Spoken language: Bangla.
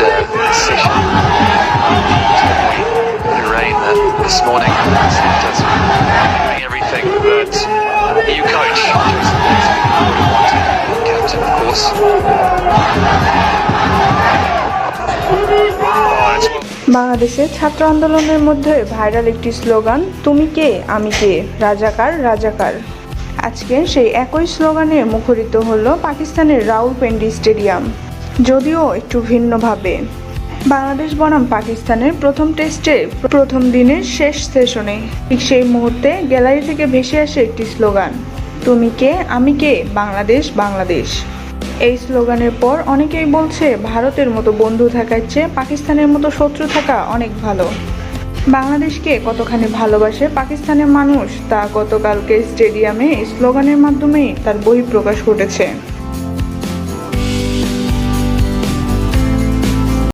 uh, session the rain that this morning. Everything but the new coach. Captain of course. বাংলাদেশে ছাত্র আন্দোলনের মধ্যে ভাইরাল একটি স্লোগান তুমি কে? আমি কে? রাজাকার রাজাকার আজকে সেই একই স্লোগানে মুখরিত হল পাকিস্তানের রাউল পেন্ডি স্টেডিয়াম। যদিও একটু ভিন্নভাবে। বাংলাদেশ বনাম পাকিস্তানের প্রথম টেস্টে প্রথম দিনের শেষ সেশনে। ঠিক সেই মুহূর্তে গ্যালারি থেকে ভেসে আসে একটি স্লোগান, তুমি কে, আমি কে, বাংলাদেশ বাংলাদেশ? এই স্লোগানের পর অনেকেই বলছে, ভারতের মতো বন্ধু থাকার চেয়ে পাকিস্তানের মতো শত্রু থাকা অনেক ভালো। বাংলাদেশকে কতখানি ভালোবাসে পাকিস্তানের মানুষ, তা গতকালকে স্টেডিয়ামে স্লোগানের মাধ্যমেই তার বহিঃপ্রকাশ ঘটেছে।